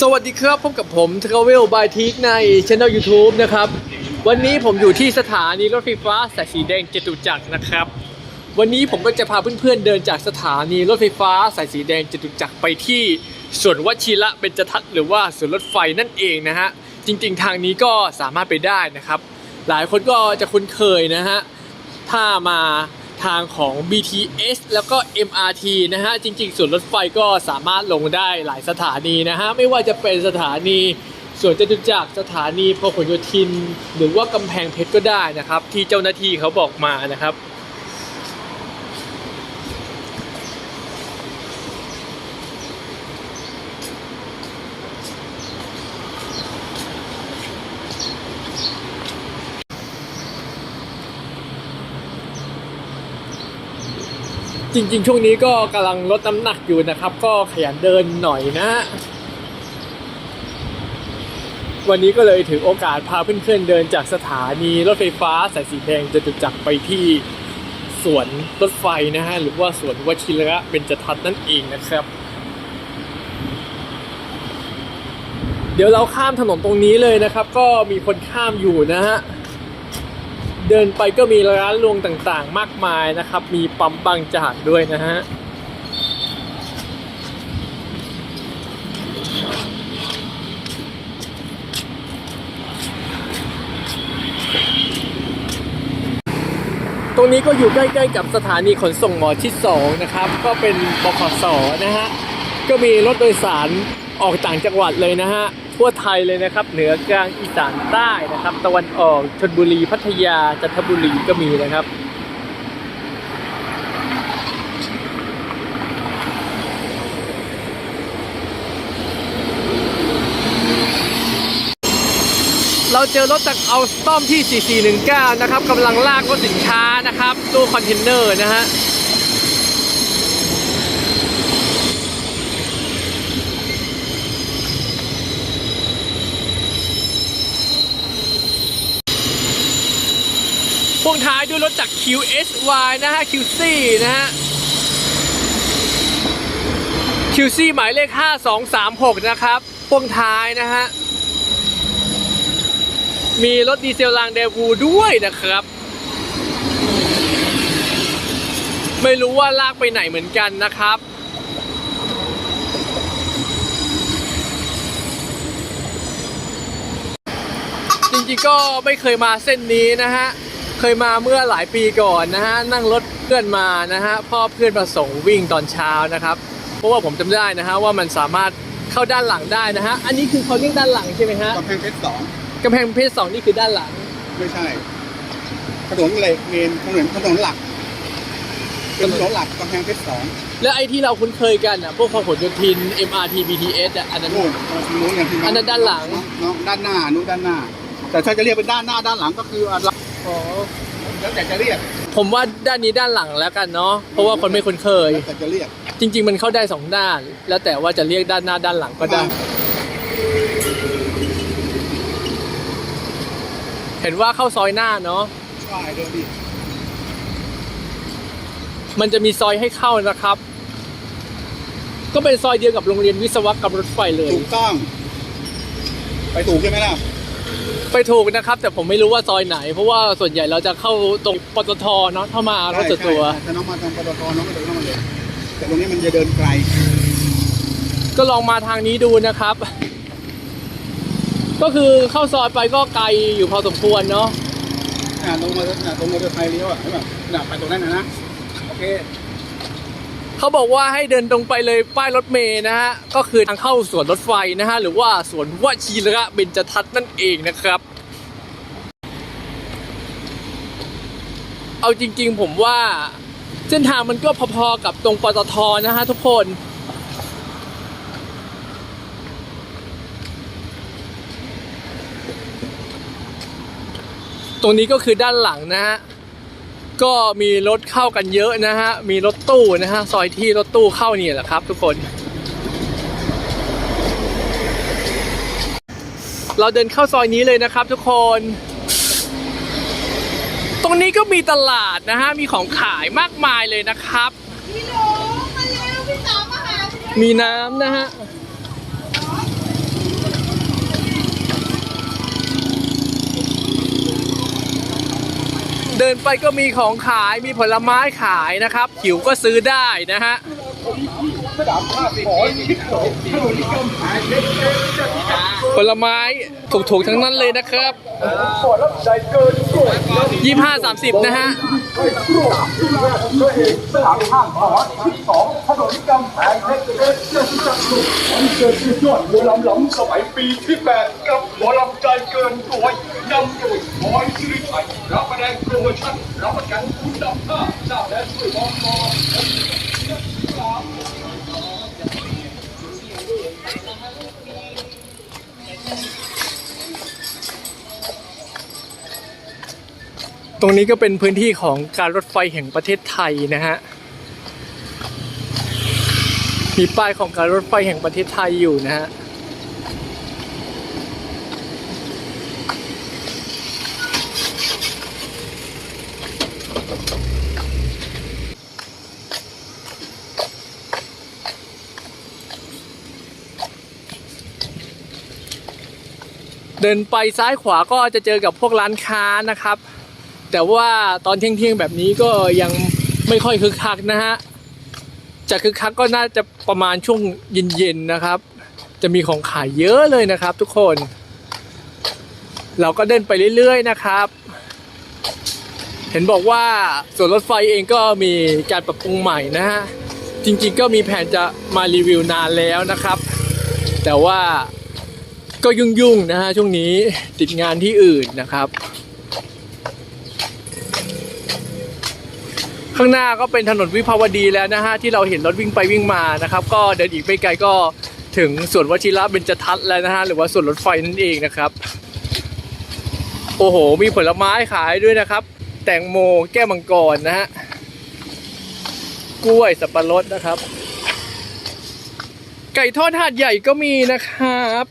สวัสดีครับพบกับผม Travel by t ิ k ในช่ anel YouTube นะครับ วันนี้ผมอยู่ที่สถานีรถไฟฟ้าสายสีแดงจตุจักรนะครับ วันนี้ผมก็จะพาเพื่อนๆเดินจากสถานีรถไฟฟ้าสายสีแดงจตุจักรไปที่สวนวชิระเบญจทัศน์หรือว่าสวนรถไฟนั่นเองนะฮะ จริงๆ ทางนี้ก็สามารถไปได้นะครับ หลายคนก็จะคุ้นเคยนะฮะ ถ้ามา ทางของ BTS แล้วก็ MRT นะฮะจริงๆ ส่วนรถไฟก็สามารถลงได้หลายสถานีนะฮะไม่ว่าจะเป็นสถานีส่วนจตุจักรสถานีพหลโยธิน หรือว่ากำแพงเพชรก็ได้นะครับ ที่เจ้าหน้าที่เขาบอกมานะครับ จริง ๆ ช่วงนี้ก็กำลังลดน้ำหนักอยู่นะครับ ก็ขยันเดินหน่อยนะฮะวันนี้ก็เลยถือโอกาสพาเพื่อนๆเดินจากสถานีรถไฟฟ้าสายสีแดงจตุจักรไปที่สวนรถไฟนะฮะหรือว่าสวนวชิระเบญจทัศน์นั่นเองนะครับ เดี๋ยวเราข้ามถนนตรงนี้เลยนะครับ ก็มีคนข้ามอยู่นะฮะ เดินไปก็มีร้านรวงต่างๆ มากมายนะครับ มีปั๊มบางจากด้วยนะฮะตรงนี้ก็อยู่ใกล้ๆกับสถานีขนส่งหมอชิด2นะครับ ก็เป็นบขสนะฮะ ก็มีรถโดยสารออกต่างจังหวัดเลยนะฮะ ทั่วไทยเลยนะครับ เหนือกลางอีสานใต้นะครับ ตะวันออกชนบุรีพัทยาจันทบุรีก็มีนะครับเราเจอรถจากเอาสต้อมที่ 4419 นะครับกำลังลากรถสินค้านะครับตู้คอนเทนเนอร์นะฮะ พ่วงท้ายด้วยรถจาก QSY นะฮะ QC นะฮะ QC หมายเลข 5236 นะครับ พ่วงท้ายนะฮะ มีรถดีเซลรางเดวูด้วยนะครับ ไม่รู้ว่าลากไปไหนเหมือนกันนะครับจริงๆก็ไม่เคยมาเส้นนี้นะฮะ เคยมาเมื่อหลายปีก่อนนะฮะนั่งรถเพื่อนมานะฮะพ่อเพื่อนมาส่งวิ่งตอนเช้านะครับ เพราะว่าผมจำได้นะฮะว่ามันสามารถเข้าด้านหลังได้นะฮะอันนี้คือเขาเรียกด้านหลังใช่ไหมฮะกำแพงเพชรสองกำแพงเพชรสองนี่คือด้านหลังไม่ใช่ถนนเลยเมนถนนถนนหลักเป็นถนนหลักกำแพงเพชรสองแล้วไอ้ที่เราคุ้นเคยกันอะพวกพหลโยธิน MRT BTS อะอันนั้นนู่นทางนู้นอย่างที่อันนั้นด้านหลังน้องด้านหน้านู้นด้านหน้า แต่ถ้าจะเรียกเป็นด้านหน้าด้านหลังก็คืออันละอ๋อแล้วแต่จะเรียกผมว่าด้านนี้ด้านหลังแล้วกันเนาะเพราะว่าคนไม่คุ้นเคย แล้วแต่จะเรียกจริง ๆ มันเข้าได้สองด้าน แล้วแต่ว่าจะเรียกด้านหน้าด้านหลังก็ได้ เห็นว่าเข้าซอยหน้าเนาะใช่เดินดิมันจะมีซอยให้เข้านะครับ ก็เป็นซอยเดียวกับโรงเรียนวิศวกรรมรถไฟเลย ถูกต้อง ไปถูกใช่ไหมล่ะ ไปถูกนะครับ แต่ผมไม่รู้ว่าซอยไหน เพราะว่าส่วนใหญ่เราจะเข้าตรงปตทเนาะถ้ามารถส่วนตัว ใช่ใช่ถ้าน้องมาทางปตทน้องก็เดินเข้ามาเลยแต่ตรงนี้มันจะเดินไกล ก็ลองมาทางนี้ดูนะครับ ก็คือเข้าซอยไปก็ไกลอยู่พอสมควรเนาะ อ่าตรงมาอ่าตรงมอเตอร์ไซค์เลี้ยวอะใช่ป่ะน่ะไปตรงนั้นนะนะ โอเค เขาบอกว่าให้เดินตรงไปเลยป้ายรถเมย์นะฮะ ก็คือทางเข้าสวนรถไฟนะฮะ หรือว่าสวนวชิระเบญจทัศน์นั่นเองนะครับ เอาจริงๆผมว่า เส้นทางมันก็พอๆกับตรงปตทนะฮะทุกคนตรงนี้ก็คือด้านหลังนะฮะ ก็มีรถเข้ากันเยอะนะฮะ มีรถตู้นะฮะ ซอยที่รถตู้เข้านี่แหละครับ ทุกคน เราเดินเข้าซอยนี้เลยนะครับ ทุกคน ตรงนี้ก็มีตลาดนะฮะ มีของขายมากมายเลยนะครับพี่หนูมาเร็วพี่สาวมาหาพี่มีน้ำนะฮะ เดินไปก็มีของขายมีผลไม้ขายนะครับ หิวก็ซื้อได้นะฮะผลไม้ถูกๆทั้งนั้นเลยนะครับ ยี่ห้าสามสิบนะฮะ ตรงนี้ก็เป็นพื้นที่ของการรถไฟแห่งประเทศไทยนะฮะ มีป้ายของการรถไฟแห่งประเทศไทยอยู่นะฮะ เดินไปซ้ายขวาก็จะเจอกับพวกร้านค้านะครับ แต่ว่าตอนเที่ยงๆแบบนี้ก็ยังไม่ค่อยคึกคักนะฮะจะคึกคักก็น่าจะประมาณช่วงเย็นๆนะครับ จะมีของขายเยอะเลยนะครับ ทุกคน เราก็เดินไปเรื่อยๆนะครับ เห็นบอกว่าส่วนรถไฟเองก็มีการปรับปรุงใหม่นะฮะจริงๆก็มีแผนจะมารีวิวนานแล้วนะครับ แต่ว่าก็ยุ่งๆนะฮะช่วงนี้ติดงานที่อื่นนะครับ ข้างหน้าก็เป็นถนนวิภาวดีแล้วนะฮะที่เราเห็นรถวิ่งไปวิ่งมานะครับ ก็เดินอีกไม่ไกลก็ถึงสวนวชิระเบญจทัศน์แล้วนะฮะหรือว่าสวนรถไฟนั่นเองนะครับ โอ้โห มีผลไม้ขายด้วยนะครับ แตงโมแก้วมังกรนะฮะกล้วยสับปะรดนะครับ ไก่ทอดหาดใหญ่ก็มีนะครับ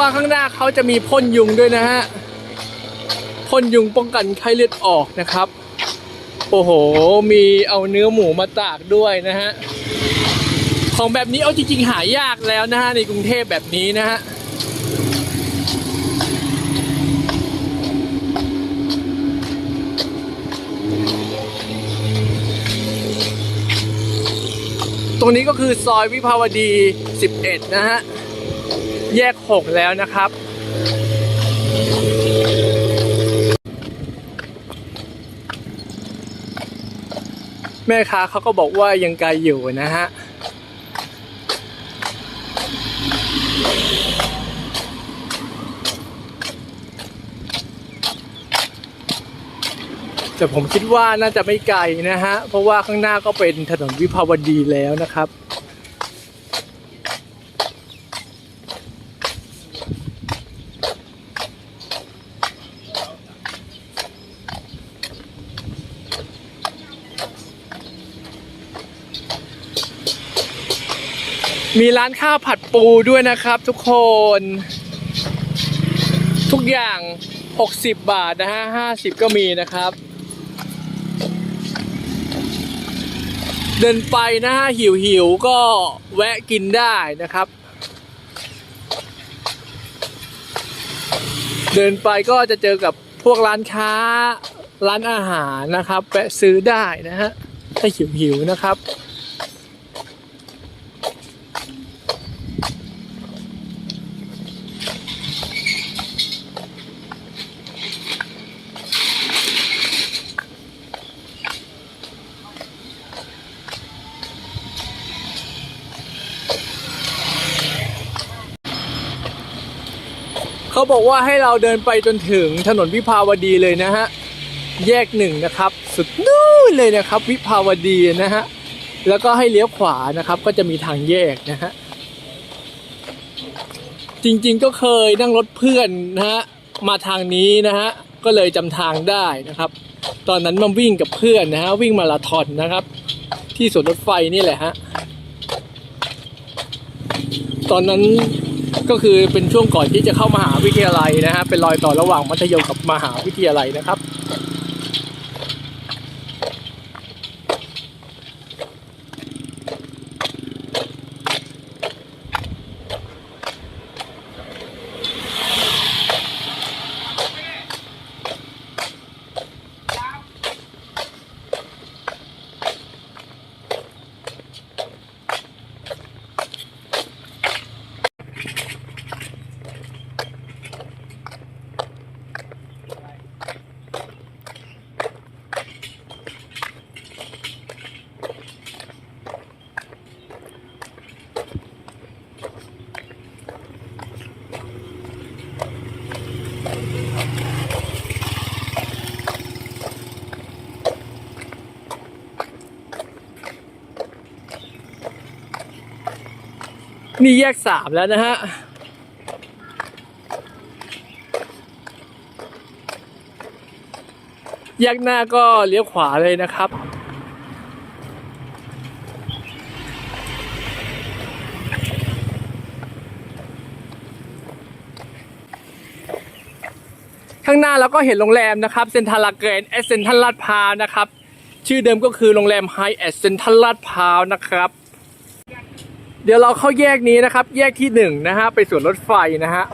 ว่าข้างหน้าเขาจะมีพ่นยุงด้วยนะฮะพ่นยุงป้องกันไข้เลือดออกนะครับ โอ้โห มีเอาเนื้อหมูมาตากด้วยนะฮะ ของแบบนี้เอาจริงๆหายากแล้วนะฮะในกรุงเทพแบบนี้นะฮะตรงนี้ก็คือซอยวิภาวดี 11 นะฮะ แยก 6 แล้วนะครับ แม่ค้าเขาก็บอกว่ายังไกลอยู่นะฮะแต่ผมคิดว่าน่าจะไม่ไกลนะฮะ เพราะว่าข้างหน้าก็เป็นถนนวิภาวดีแล้วนะครับ มีร้านข้าวผัดปูด้วยนะครับ ทุกคน ทุกอย่าง 60 บาทนะฮะ50 ก็มีนะครับ เดินไปนะฮะหิวหิวก็แวะกินได้นะครับ เดินไปก็จะเจอกับพวกร้านค้าร้านอาหารนะครับแวะซื้อได้นะฮะถ้าหิวหิวนะครับ บอกว่าให้เราเดินไปจนถึงถนนวิภาวดีเลยนะฮะ แยกหนึ่งนะครับ สุดนู้นเลยนะครับ วิภาวดีนะฮะ แล้วก็ให้เลี้ยวขวานะครับ ก็จะมีทางแยกนะฮะ จริงๆก็เคยนั่งรถเพื่อนนะฮะ มาทางนี้นะฮะ ก็เลยจำทางได้นะครับ ตอนนั้นมาวิ่งกับเพื่อนนะฮะ วิ่งมาราธอนนะครับ ที่สวนรถไฟนี่แหละฮะ ตอนนั้น ก็คือเป็นช่วงก่อนที่จะเข้ามหาวิทยาลัยนะฮะเป็นรอยต่อระหว่างมัธยมกับมหาวิทยาลัยนะครับ นี่แยกสามแล้วนะฮะแยกหน้าก็เลี้ยวขวาเลยนะครับ ข้างหน้าเราก็เห็นโรงแรมนะครับเซ็นทรัลลาเกนเอเซนทรัลลาดพร้าวนะครับ ชื่อเดิมก็คือโรงแรมไฮเอสเซนทรัลลาดพร้าวนะครับ เดี๋ยวเราเข้าแยกนี้นะครับ แยกที่หนึ่งนะฮะไปสวนรถไฟนะฮะ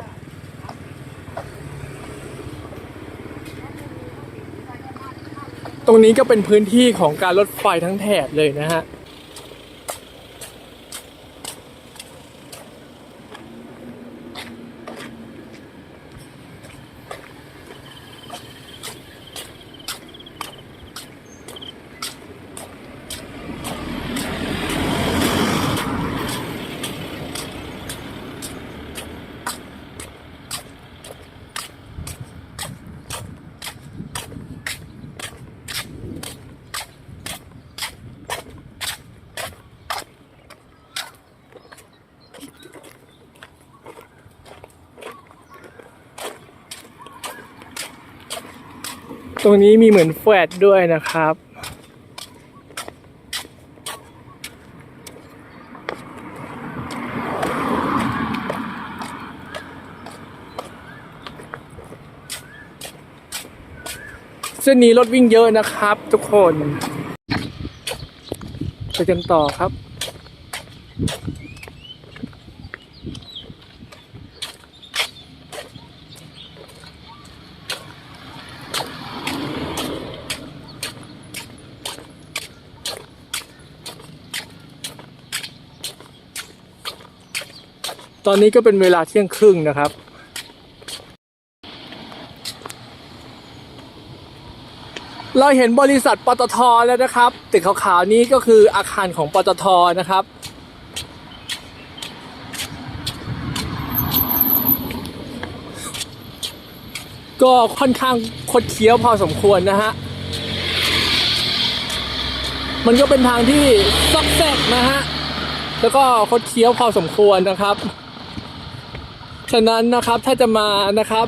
ตรงนี้ก็เป็นพื้นที่ของการรถไฟทั้งแถบเลยนะฮะ ตรงนี้มีเหมือนแฟลด้วยนะครับ เส้นนี้รถวิ่งเยอะนะครับทุกคน ไปกันต่อครับ ตอนนี้ก็เป็นเวลาเที่ยงครึ่งนะครับ เราเห็นบริษัทปตทแล้วนะครับตึกขาวๆนี้ก็คืออาคารของปตทนะครับก็ค่อนข้างคดเคี้ยวพอสมควรนะฮะ มันก็เป็นทางที่ซอกแซกนะฮะ แล้วก็คดเคี้ยวพอสมควรนะครับ ฉะนั้นนะครับถ้าจะมานะครับ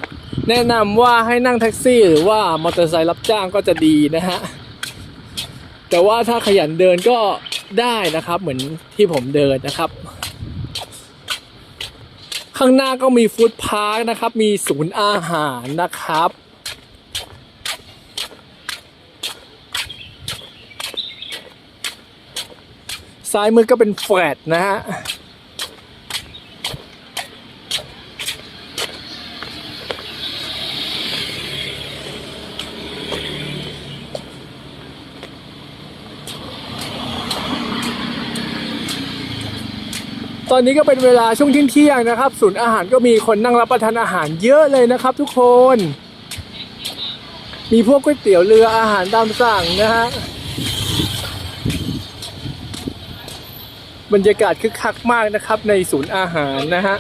แนะนำว่าให้นั่งแท็กซี่ หรือว่ามอเตอร์ไซค์รับจ้างก็จะดีนะฮะแต่ว่าถ้าขยันเดินก็ได้นะครับเหมือนที่ผมเดินนะครับ ข้างหน้าก็มีฟู้ดพาร์คนะครับ มีศูนย์อาหารนะครับ ซ้ายมือก็เป็นแฟลตนะฮะ ตอนนี้ก็เป็นเวลาช่วงเที่ยงนะครับศูนย์อาหารก็มีคนนั่งรับประทานอาหารเยอะเลยนะครับ ทุกคน มีพวกก๋วยเตี๋ยวเรืออาหารตามสั่งนะฮะบรรยากาศคึกคักมากนะครับในศูนย์อาหารนะฮะ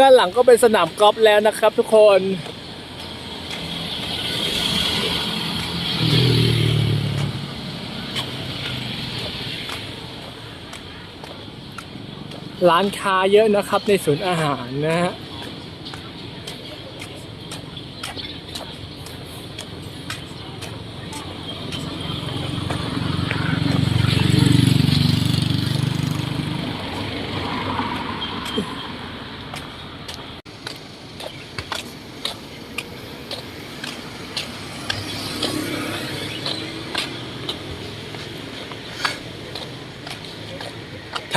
ด้านหลังก็เป็นสนามกอล์ฟแล้วนะครับทุกคนร้านค้าเยอะนะครับในศูนย์อาหารนะฮะ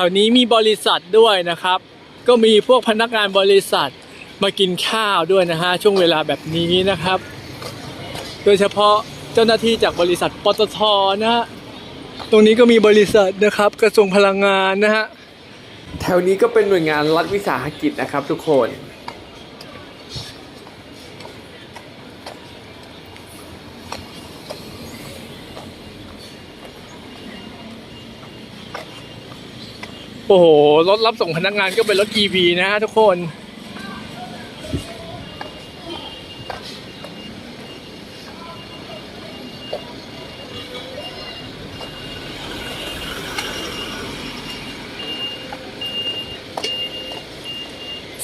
วนี้มีบริษัทด้วยนะครับ ก็มีพวกพนักงานบริษัทมากินข้าวด้วยนะฮะช่วงเวลาแบบนี้นะครับ โดยเฉพาะเจ้าหน้าที่จากบริษัทปตทนะฮะตรงนี้ก็มีบริษัทนะครับกระทรวงพลังงานนะฮะแถวนี้ก็เป็นหน่วยงานรัฐวิสาหกิจนะครับทุกคน โอ้โห รถรับส่งพนักงานก็เป็นรถ EV นะฮะทุกคน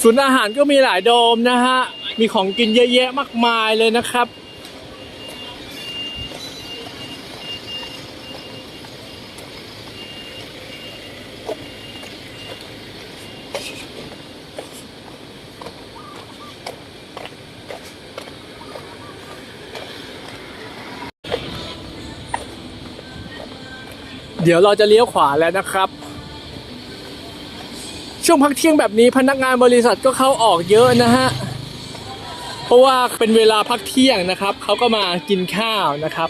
ศูนย์อาหารก็มีหลายโดมนะฮะ มีของกินเยอะแยะมากมายเลยนะครับ เดี๋ยวเราจะเลี้ยวขวาแล้วนะครับ ช่วงพักเที่ยงแบบนี้พนักงานบริษัทก็เข้าออกเยอะนะฮะเพราะว่าเป็นเวลาพักเที่ยงนะครับเขาก็มากินข้าวนะครับ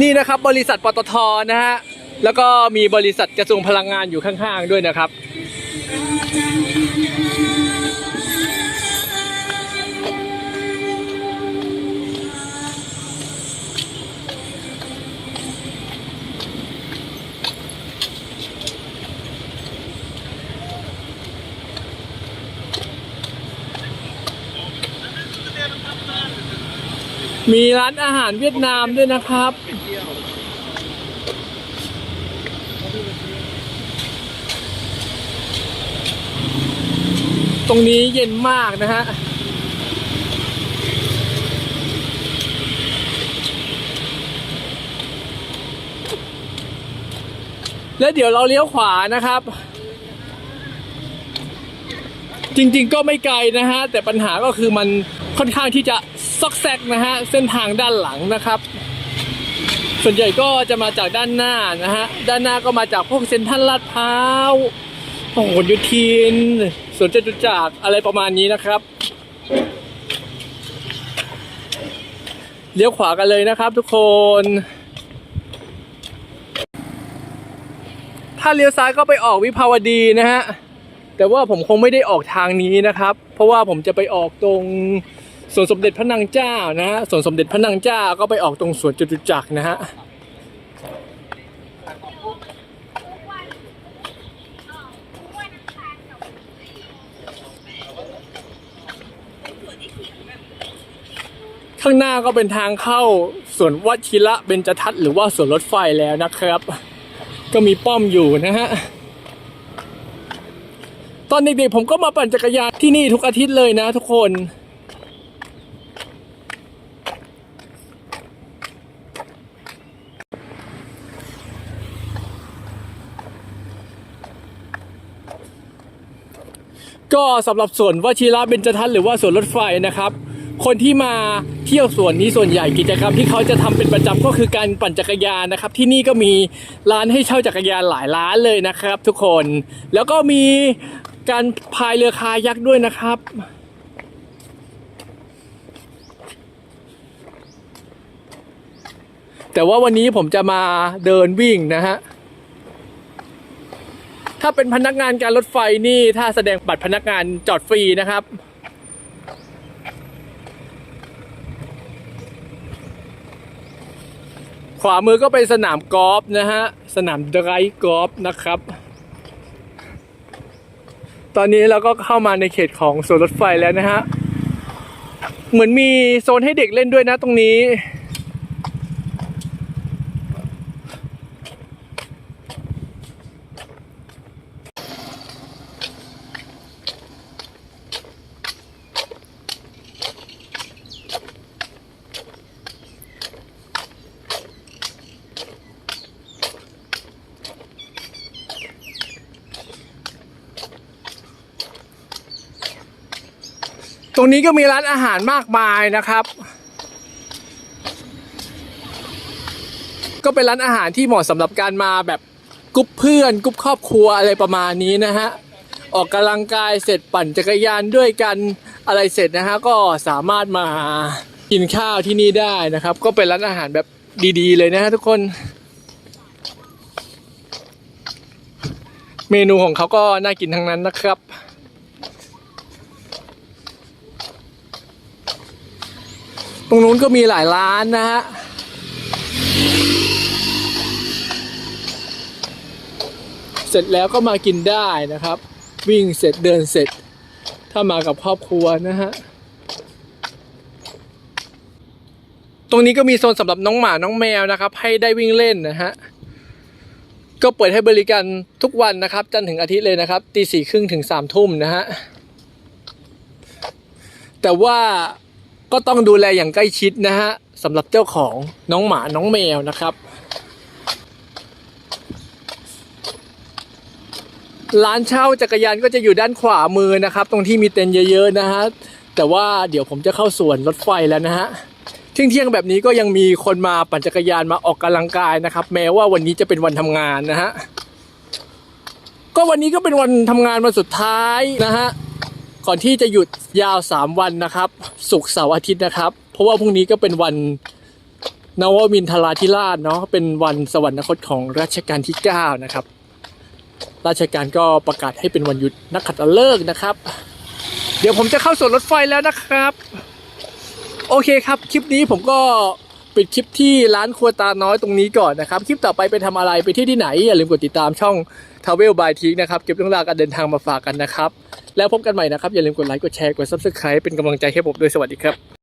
นี่นะครับบริษัทปตทนะฮะแล้วก็มีบริษัทกระทรวงพลังงานอยู่ข้างๆด้วยนะครับ มีร้านอาหารเวียดนามด้วยนะครับ ตรงนี้เย็นมากนะฮะแล้วเดี๋ยวเราเลี้ยวขวานะครับ จริงๆก็ไม่ไกลนะฮะ แต่ปัญหาก็คือมันค่อนข้างที่จะ อกแซกนะฮะเส้นทางด้านหลังนะครับ ส่วนใหญ่ก็จะมาจากด้านหน้านะฮะด้านหน้าก็มาจากพวกเซ็นทรัลลาดพร้าวพหลโยธินสวนจตุจักรอะไรประมาณนี้นะครับเลี้ยวขวากันเลยนะครับทุกคน ถ้าเลี้ยวซ้ายก็ไปออกวิภาวดีนะฮะ แต่ว่าผมคงไม่ได้ออกทางนี้นะครับ เพราะว่าผมจะไปออกตรง สวนสมเด็จพระนางเจ้านะฮะสวนสมเด็จพระนางเจ้าก็ไปออกตรงสวนจตุจักรนะฮะข้างหน้าก็เป็นทางเข้าสวนวชิระเบญจทัศน์หรือว่าสวนรถไฟแล้วนะครับ ก็มีป้อมอยู่นะฮะตอนเด็กๆผมก็มาปั่นจักรยานที่นี่ทุกอาทิตย์เลยนะทุกคน ก็สำหรับสวนวชิระเบญจทัศน์หรือว่าสวนรถไฟนะครับ คนที่มาเที่ยวสวนนี้ส่วนใหญ่กิจกรรมที่เขาจะทำเป็นประจำก็คือการปั่นจักรยานนะครับ ที่นี่ก็มีร้านให้เช่าจักรยานหลายร้านเลยนะครับ ทุกคนแล้วก็มีการพายเรือคายักด้วยนะครับแต่ว่าวันนี้ผมจะมาเดินวิ่งนะฮะ ถ้าเป็นพนักงานการรถไฟนี่ถ้าแสดงบัตรพนักงานจอดฟรีนะครับ ขวามือก็เป็นสนามกอล์ฟนะฮะ สนามไดรฟ์กอล์ฟนะครับ ตอนนี้เราก็เข้ามาในเขตของสวนรถไฟแล้วนะฮะ เหมือนมีโซนให้เด็กเล่นด้วยนะตรงนี้ ตรงนี้ก็มีร้านอาหารมากมายนะครับ ก็เป็นร้านอาหารที่เหมาะสำหรับการมาแบบกุ๊ปเพื่อนกุ๊ปครอบครัวอะไรประมาณนี้นะฮะออกกำลังกายเสร็จปั่นจักรยานด้วยกันอะไรเสร็จนะฮะก็สามารถมากินข้าวที่นี่ได้นะครับ ก็เป็นร้านอาหารแบบดีๆ เลยนะฮะทุกคน เมนูของเขาก็น่ากินทั้งนั้นนะครับ ตรงนู้นก็มีหลายร้านนะฮะเสร็จแล้วก็มากินได้นะครับ วิ่งเสร็จเดินเสร็จ ถ้ามากับครอบครัวนะฮะตรงนี้ก็มีโซนสำหรับน้องหมาน้องแมวนะครับ ให้ได้วิ่งเล่นนะฮะก็เปิดให้บริการทุกวันนะครับ จันทร์ถึงอาทิตย์เลยนะครับตีสี่ครึ่งถึงสามทุ่มนะฮะแต่ว่า ก็ต้องดูแลอย่างใกล้ชิดนะฮะสำหรับเจ้าของน้องหมาน้องแมวนะครับ ร้านเช่าจักรยานก็จะอยู่ด้านขวามือนะครับ ตรงที่มีเต็นท์เยอะๆนะฮะแต่ว่าเดี๋ยวผมจะเข้าสวนรถไฟแล้วนะฮะเที่ยงๆแบบนี้ก็ยังมีคนมาปั่นจักรยานมาออกกำลังกายนะครับ แม้ว่าวันนี้จะเป็นวันทำงานนะฮะก็วันนี้ก็เป็นวันทำงานวันสุดท้ายนะฮะ ก่อนที่จะหยุดยาว 3 วันนะครับศุกร์เสาร์อาทิตย์นะครับ เพราะว่าพรุ่งนี้ก็เป็นวันนวมินทราธิราชเนาะเป็นวันสวรรคตของรัชกาลที่ 9 นะครับ ราชการก็ประกาศให้เป็นวันหยุดนักขัตฤกษ์นะครับ เดี๋ยวผมจะเข้าสวนรถไฟแล้วนะครับ โอเคครับ คลิปนี้ผมก็ ปิดคลิปที่ร้านครัวตาน้อยตรงนี้ก่อนนะครับ คลิปต่อไปไปทำอะไรไปที่ที่ไหน อย่าลืมกดติดตามช่อง Travel by t นะครับ เก็บเรื่องราวการเดินทางมาฝากกันนะครับ แล้วพบกันใหม่นะครับ อย่าลืมกดไลค์กดแชร์กด Subscribe เป็นกำลังใจให้ผมด้วยสวัสดีครับ